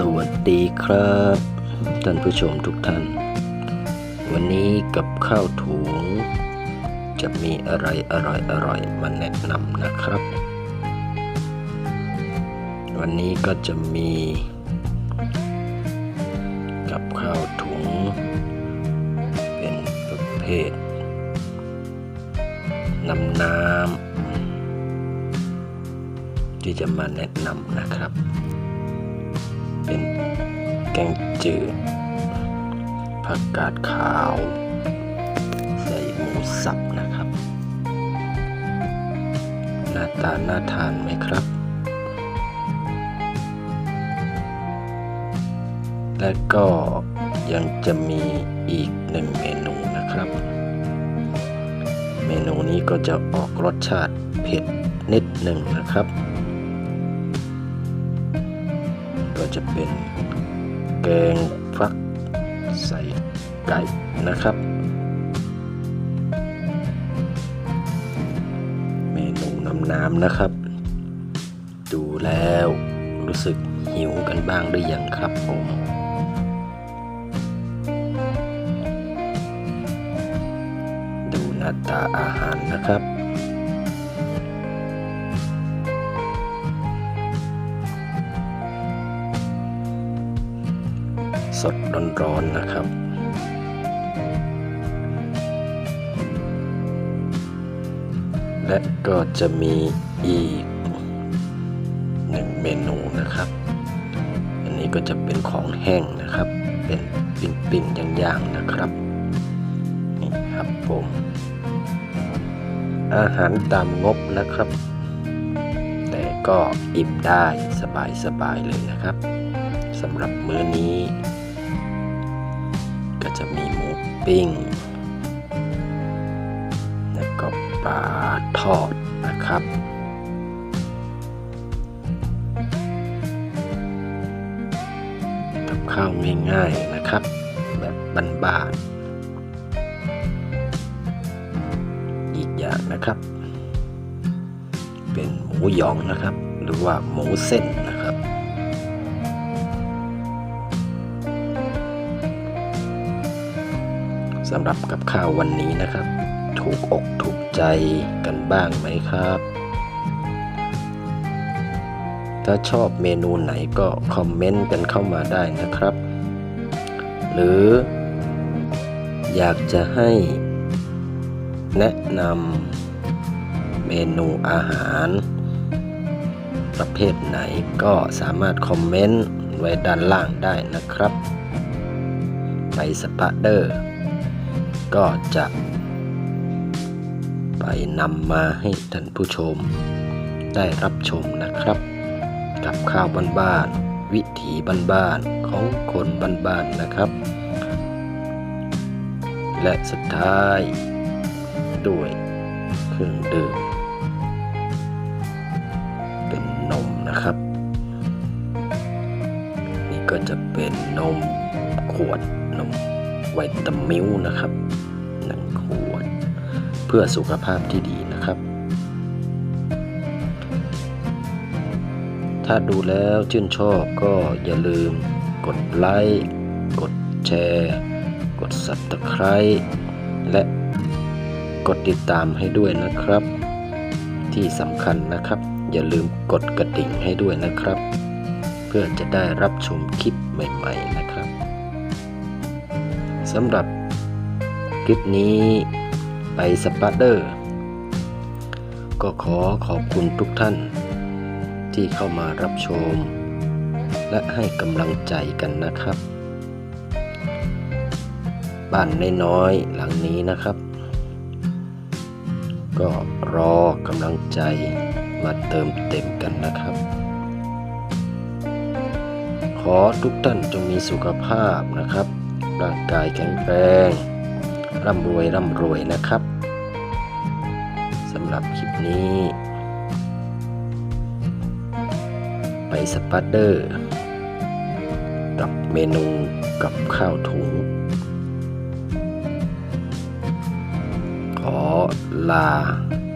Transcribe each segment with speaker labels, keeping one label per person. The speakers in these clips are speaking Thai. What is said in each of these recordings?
Speaker 1: สวัสดีครับท่านผู้ชมทุกท่าน วันนี้กับข้าวถุง จะมีอะไรอร่อยอร่อยๆมาแนะนำนะครับ วันนี้ก็จะมี กับข้าวถุง เป็นประเภทน้ำน้ำที่จะมาแนะนำนะครับ แกงจืด ผักกาดขาว ใส่หมูสับนะครับ หน้าตาน่าทานไหมครับ และก็ยังจะมีอีกหนึ่งเมนูนะครับ เมนูนี้ก็จะออกรสชาติเผ็ดนิดหนึ่งนะครับ ก็จะเป็น แกงฟักใส่ไก่นะครับ เมนูน้ำน้ำนะครับ ดูแล้วรู้สึกหิวกันบ้างหรือยังครับผมดูหน้าตาอาหารนะครับ สดร้อนๆนะครับและก็จะมีอีกหนึ่งเมนูนะครับ อันนี้ก็จะเป็นของแห้งนะครับ เป็นปิ้งๆย่างๆนะครับ นี่ครับผม อาหารตามงบนะครับ แต่ก็อิ่มได้สบายๆเลยนะครับสำหรับมื้อนี้ ก็จะมีหมูปิ้ง แล้วก็ปลาทอดนะครับ กับข้าวง่ายๆนะครับ แบบบานๆอีกอย่างนะครับ เป็นหมูหยองนะครับ หรือว่าหมูเส้นนะ สำหรับกับข้าววันนี้นะครับ ถูกอกถูกใจกันบ้างไหมครับ ถ้าชอบเมนูไหนก็คอมเมนต์กันเข้ามาได้นะครับ หรือ อยากจะให้แนะนำเมนูอาหาร ประเภทไหนก็สามารถคอมเมนต์ไว้ด้านล่างได้นะครับ ไปสปาเดอร์ ก็จะ ไปนำมาให้ท่านผู้ชม ได้รับชมนะครับ กับข้าวบ้านๆวิถีบ้านๆของคนบ้านๆนะครับ และสุดท้าย ด้วยเครื่องดื่มเป็นนมนะครับ นี่ก็จะเป็นนมขวด ไวตามิลนะครับหนึ่งขวด เพื่อสุขภาพที่ดีนะครับ ถ้าดูแล้วชื่นชอบก็อย่าลืมกดไลค์กดแชร์ กด Subscribe และกดติดตามให้ด้วยนะครับ ที่สำคัญนะครับ อย่าลืมกดกระดิ่งให้ด้วยนะครับ เพื่อจะได้รับชมคลิปใหม่ ๆ นะ สำหรับคลิปนี้ไปสปาร์เดอร์ ก็ขอขอบคุณทุกท่านที่เข้ามารับชม และให้กำลังใจกันนะครับ บ้านน้อยๆหลังนี้นะครับ ก็รอกำลังใจมาเติมเต็มกันนะครับ ขอทุกท่านจงมีสุขภาพนะครับ ร่างกายแข็งแรงร่ำรวยร่ำรวยนะครับสำหรับคลิปนี้ ไปสปาร์เดอร์ กับเมนูกับข้าวถุง ขอลา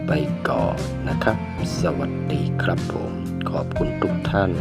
Speaker 1: ไปก่อนนะครับ สวัสดีครับผม ขอบคุณทุกท่าน